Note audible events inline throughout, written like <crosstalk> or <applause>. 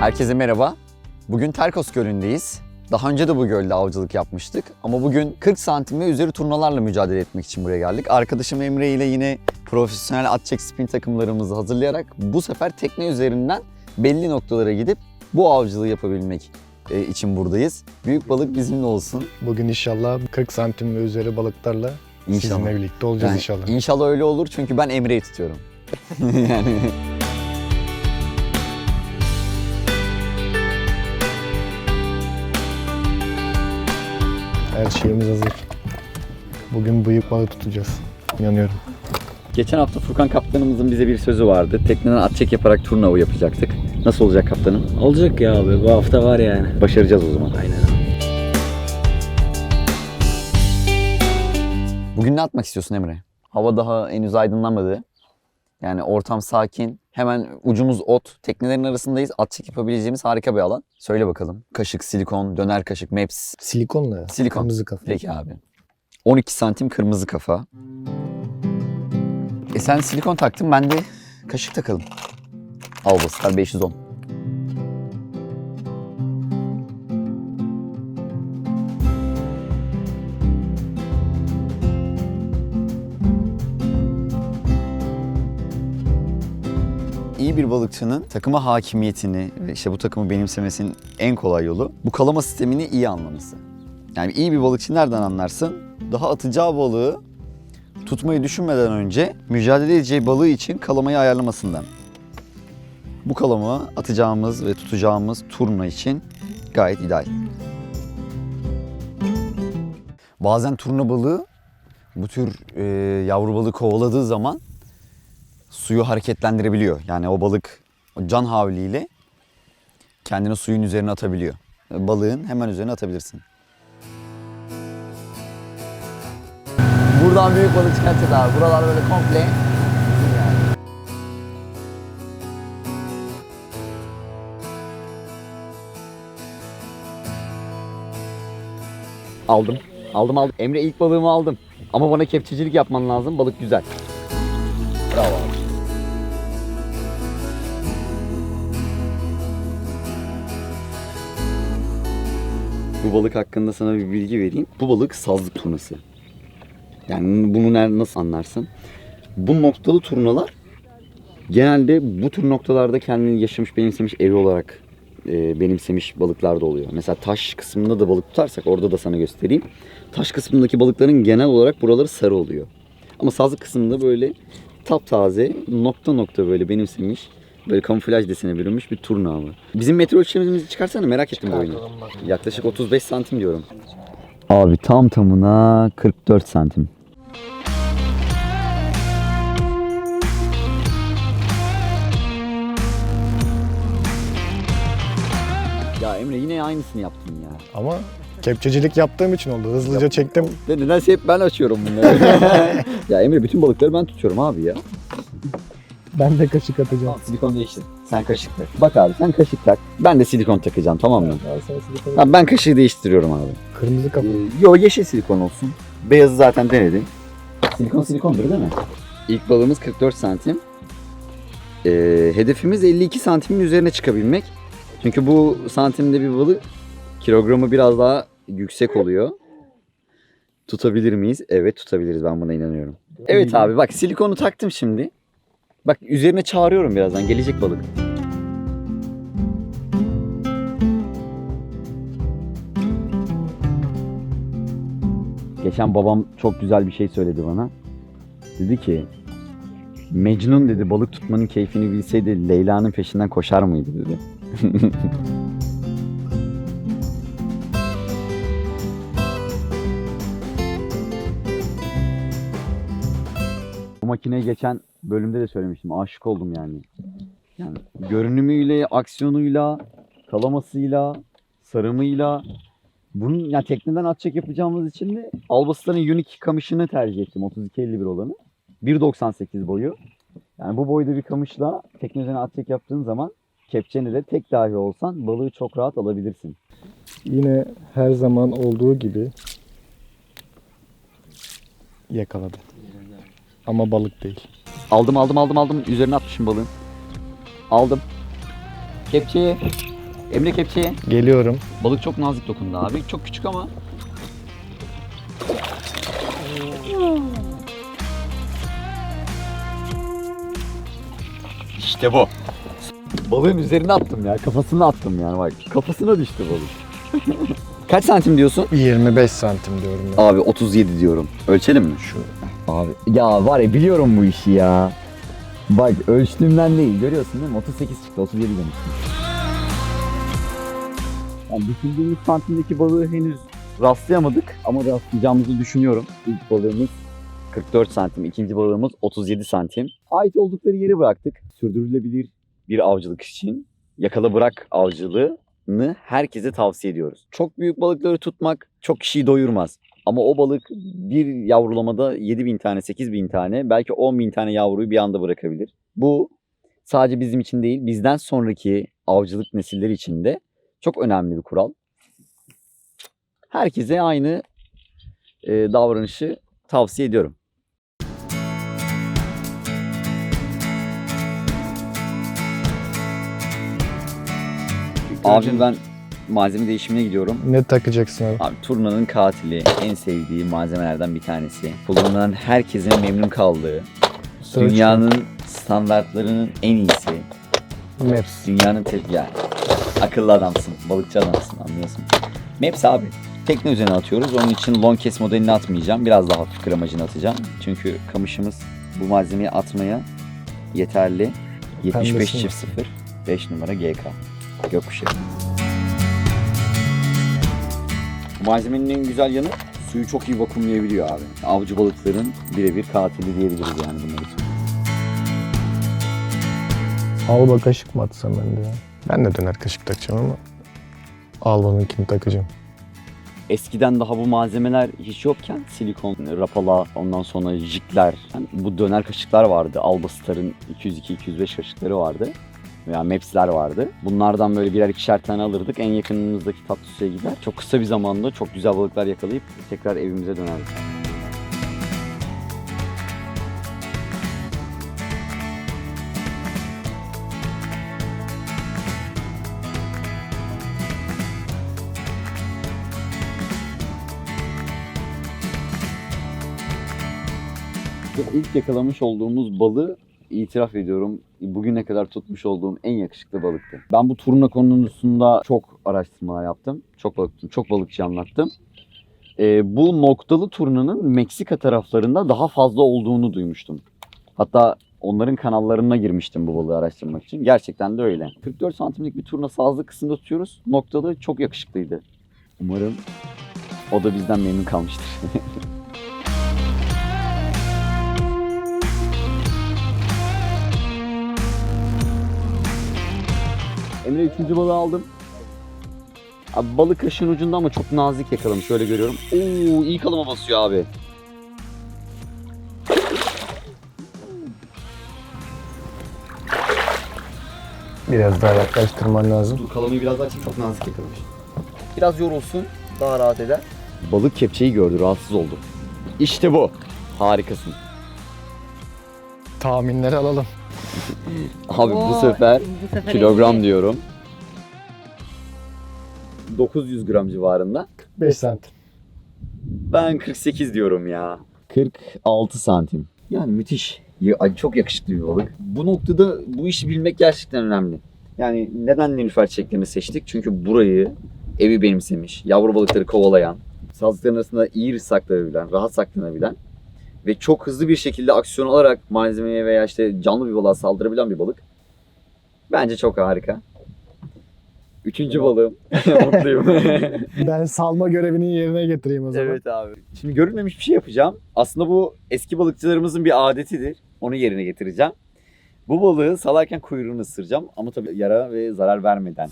Herkese merhaba. Bugün Terkos Gölü'ndeyiz. Daha önce de bu gölde avcılık yapmıştık. Ama bugün 40 santim ve üzeri turnalarla mücadele etmek için buraya geldik. Arkadaşım Emre ile yine profesyonel at çek spin takımlarımızı hazırlayarak bu sefer tekne üzerinden belli noktalara gidip bu avcılığı yapabilmek e, için buradayız. Büyük balık bizimle olsun. Bugün inşallah 40 santim ve üzeri balıklarla İnşallah. sizinle birlikte olacağız Yani inşallah. İnşallah öyle olur çünkü ben Emre'yi tutuyorum. <laughs> yani Her şeyimiz hazır. Bugün büyük balık tutacağız. İnanıyorum. Geçen hafta Furkan kaptanımızın bize bir sözü vardı. Tekneden at çek yaparak turna avı yapacaktık. Nasıl olacak kaptanım? Olacak ya abi bu hafta var yani. Başaracağız o zaman. Aynen. Bugün ne atmak istiyorsun Emre? Hava daha henüz aydınlanmadı. Yani ortam sakin. Hemen ucumuz ot. Teknelerin arasındayız. At çek yapabileceğimiz harika bir alan. Söyle bakalım. Kaşık, silikon, döner kaşık, maps. Silikonla. Silikon. Kırmızı kafa. Peki abi. 12 santim kırmızı kafa. E sen silikon taktın ben de kaşık takalım. Alvastar 510. balıkçının takıma hakimiyetini ve işte bu takımı benimsemesinin en kolay yolu bu kalama sistemini iyi anlaması. Yani iyi bir balıkçı nereden anlarsın? Daha atacağı balığı tutmayı düşünmeden önce mücadele edeceği balığı için kalamayı ayarlamasından. Bu kalama atacağımız ve tutacağımız turna için gayet ideal. Bazen turna balığı bu tür e, yavru balığı kovaladığı zaman suyu hareketlendirebiliyor. Yani o balık can havliyle kendini suyun üzerine atabiliyor. Balığın hemen üzerine atabilirsin. Buradan büyük balık çıkartacağız abi. Buralar böyle komple. Aldım. Aldım aldım. Emre ilk balığımı aldım. Ama bana kepçecilik yapman lazım. Balık güzel. Bravo abi. Bu balık hakkında sana bir bilgi vereyim. Bu balık sazlık turnası. Yani bunu nasıl anlarsın? Bu noktalı turnalar genelde bu tür noktalarda kendini yaşamış, benimsemiş evi olarak e, benimsemiş balıklar da oluyor. Mesela taş kısmında da balık tutarsak orada da sana göstereyim. Taş kısmındaki balıkların genel olarak buraları sarı oluyor. Ama sazlık kısmında böyle taptaze nokta nokta böyle benimsemiş böyle kamuflaj desene bürünmüş bir turna avı. Bizim metre ölçümümüzü çıkarsana merak ettim bu oyunu. Yaklaşık 35 santim diyorum. Abi tam tamına 44 santim. Ya Emre yine aynısını yaptın ya. Ama kepçecilik yaptığım için oldu. Hızlıca çektim. De nedense hep ben açıyorum bunları. <laughs> ya Emre bütün balıkları ben tutuyorum abi ya. Ben de kaşık atacağım. Tamam silikon değiştir. Sen kaşık tak. Bak abi sen kaşık tak. Ben de silikon takacağım tamam mı? Ha, ben kaşığı değiştiriyorum abi. Kırmızı kafa. Ee, yo yeşil silikon olsun. Beyazı zaten denedim. Silikon silikondur değil mi? İlk balığımız 44 santim. Ee, hedefimiz 52 santimin üzerine çıkabilmek. Çünkü bu santimde bir balık kilogramı biraz daha yüksek oluyor. Tutabilir miyiz? Evet tutabiliriz ben buna inanıyorum. Evet abi bak silikonu taktım şimdi. Bak üzerine çağırıyorum birazdan gelecek balık. Geçen babam çok güzel bir şey söyledi bana. Dedi ki Mecnun dedi balık tutmanın keyfini bilseydi Leyla'nın peşinden koşar mıydı dedi. <laughs> makineye geçen bölümde de söylemiştim. Aşık oldum yani. Yani görünümüyle, aksiyonuyla, kalamasıyla, sarımıyla bunun ya tekneden at çek yapacağımız için de Albastar'ın Unique kamışını tercih ettim 3251 olanı. 1.98 boyu. Yani bu boyda bir kamışla tekne üzerine at çek yaptığın zaman kepçeni de tek dahi olsan balığı çok rahat alabilirsin. Yine her zaman olduğu gibi yakaladı. Ama balık değil. Aldım aldım aldım aldım üzerine atmışım balığın. Aldım. Kepçeye. Emre kepçeye. Geliyorum. Balık çok nazik dokundu abi. Çok küçük ama. İşte bu. Balığın üzerine attım ya. Kafasına attım yani bak. Kafasına düştü balık. <laughs> Kaç santim diyorsun? 25 santim diyorum ben. Abi 37 diyorum. Ölçelim mi? Şu. Abi ya var ya biliyorum bu işi ya. Bak ölçtüğümden değil görüyorsun değil mi? 38 çıktı 37 demiştim. Yani düşündüğümüz santimdeki balığı henüz rastlayamadık ama rastlayacağımızı düşünüyorum. İlk balığımız 44 santim, ikinci balığımız 37 santim. Ait oldukları yeri bıraktık. Sürdürülebilir bir avcılık için yakala bırak avcılığını herkese tavsiye ediyoruz. Çok büyük balıkları tutmak çok kişiyi doyurmaz. Ama o balık bir yavrulamada 7 bin tane, 8 bin tane, belki 10 bin tane yavruyu bir anda bırakabilir. Bu sadece bizim için değil, bizden sonraki avcılık nesilleri için de çok önemli bir kural. Herkese aynı e, davranışı tavsiye ediyorum. Abi ben malzeme değişimine gidiyorum. Ne takacaksın abi? Abi turnanın katili en sevdiği malzemelerden bir tanesi. Kullanan herkesin memnun kaldığı, Search dünyanın standartlarının en iyisi, Maps. dünyanın tek yani akıllı adamsın, balıkçı adamsın anlıyorsun. Maps abi. Tekne üzerine atıyoruz. Onun için long case modelini atmayacağım. Biraz daha hafif gramajını atacağım. Çünkü kamışımız bu malzemeyi atmaya yeterli. 75 Pembesi mi? çift 0 5 numara GK. Gökkuşağı. Malzemenin en güzel yanı suyu çok iyi vakumlayabiliyor abi. Avcı balıkların birebir katili diyebiliriz yani bunlar için. Alba kaşık mı atsam ben de ya? Ben de döner kaşık takacağım ama Alba'nınkini takacağım. Eskiden daha bu malzemeler hiç yokken silikon, rapala, ondan sonra jikler, yani bu döner kaşıklar vardı. Albastar'ın 202-205 kaşıkları vardı. Veya Maps'ler vardı. Bunlardan böyle birer ikişer tane alırdık. En yakınımızdaki tatlı suya gider. Çok kısa bir zamanda çok güzel balıklar yakalayıp tekrar evimize dönerdik. İlk yakalamış olduğumuz balığı itiraf ediyorum bugüne kadar tutmuş olduğum en yakışıklı balıktı. Ben bu turna konusunda çok araştırmalar yaptım. Çok balık tuttum, çok balıkçı anlattım. Ee, bu noktalı turnanın Meksika taraflarında daha fazla olduğunu duymuştum. Hatta onların kanallarına girmiştim bu balığı araştırmak için. Gerçekten de öyle. 44 santimlik bir turna sazlı kısımda tutuyoruz. Noktalı çok yakışıklıydı. Umarım o da bizden memnun kalmıştır. <laughs> Emre üçüncü balığı aldım. Abi balık kaşın ucunda ama çok nazik yakalamış. Şöyle görüyorum. Oo iyi kalıma basıyor abi. Biraz daha yaklaştırman lazım. Dur kalamayı biraz daha açayım. Çok nazik yakalamış. Biraz yorulsun. Daha rahat eder. Balık kepçeyi gördü. Rahatsız oldu. İşte bu. Harikasın. Tahminleri alalım. Abi bu Oo, sefer bu sefer kilogram elli. diyorum. 900 gram civarında. 5 santim. Ben 48 diyorum ya. 46 santim. Yani müthiş. Ya, ay, çok yakışıklı bir balık. Bu noktada bu işi bilmek gerçekten önemli. Yani neden Nilüfer çiçeklerini seçtik? Çünkü burayı evi benimsemiş, yavru balıkları kovalayan, sazlıkların arasında iyi saklanabilen, rahat saklanabilen ve çok hızlı bir şekilde aksiyon alarak malzemeye veya işte canlı bir balığa saldırabilen bir balık. Bence çok harika. Üçüncü balığım. <laughs> Mutluyum. <laughs> Ben salma görevini yerine getireyim o zaman. Evet abi. Şimdi görülmemiş bir şey yapacağım. Aslında bu eski balıkçılarımızın bir adetidir. Onu yerine getireceğim. Bu balığı salarken kuyruğunu ısıracağım ama tabii yara ve zarar vermeden.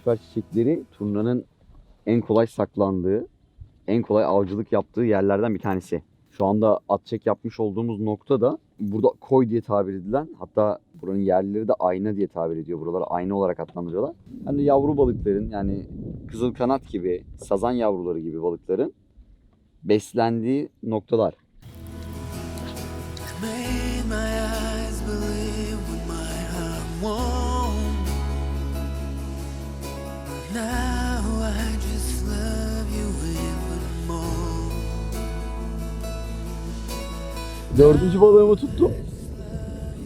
Nilüfer çiçekleri turnanın en kolay saklandığı, en kolay avcılık yaptığı yerlerden bir tanesi. Şu anda at çek yapmış olduğumuz nokta da burada koy diye tabir edilen hatta buranın yerlileri de ayna diye tabir ediyor. Buraları ayna olarak adlandırıyorlar. Yani yavru balıkların yani kızıl kanat gibi, sazan yavruları gibi balıkların beslendiği noktalar. Dördüncü balığımı tuttum.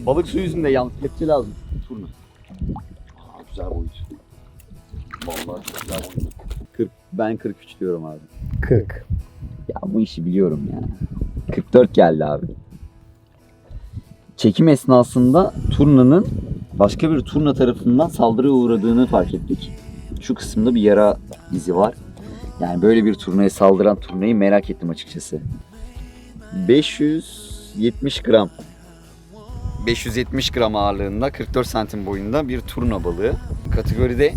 Balık su yüzünde yan kepçe lazım. Turna. Aa, güzel boyut. Vallahi çok güzel boyut. 40, ben 43 diyorum abi. 40. Ya bu işi biliyorum ya. 44 geldi abi. Çekim esnasında turnanın başka bir turna tarafından saldırıya uğradığını fark ettik. Şu kısımda bir yara izi var. Yani böyle bir turnaya saldıran turnayı merak ettim açıkçası. 570 gram. 570 gram ağırlığında 44 santim boyunda bir turna balığı. Kategoride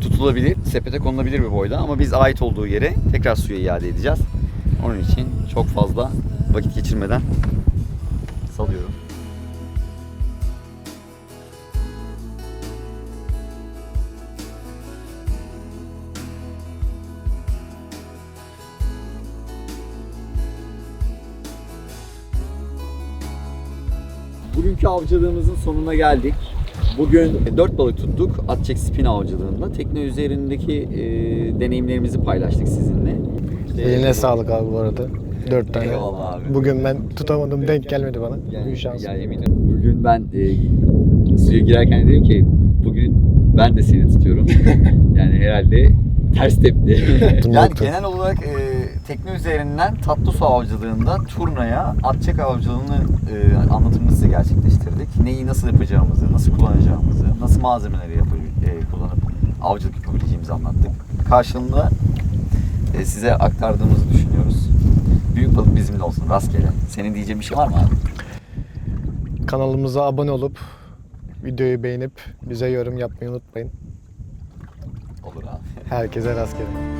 tutulabilir, sepete konulabilir bir boyda ama biz ait olduğu yere tekrar suya iade edeceğiz. Onun için çok fazla vakit geçirmeden Bugünkü avcılığımızın sonuna geldik. Bugün 4 balık tuttuk Atçek Spin avcılığında. Tekne üzerindeki e, deneyimlerimizi paylaştık sizinle. Eline sağlık abi bu arada. 4 tane. Eyvallah abi. Bugün ben tutamadım denk gelmedi bana. Yani, Bugün şansım. yani eminim. Bugün ben e, suya girerken dedim ki bugün ben de seni tutuyorum. <laughs> yani herhalde ters tepti. yani genel olarak e, tekne üzerinden tatlı su avcılığında turnaya atçak avcılığını e, anlatımını size gerçekleştirdik. Neyi nasıl yapacağımızı, nasıl kullanacağımızı, nasıl malzemeleri yapı, e, kullanıp avcılık yapabileceğimizi anlattık. Karşılığında e, size aktardığımızı düşünüyoruz. Büyük balık bizimle olsun rastgele. Senin diyeceğin bir şey var mı abi? Kanalımıza abone olup videoyu beğenip bize yorum yapmayı unutmayın. Olur abi. Herkese rastgele.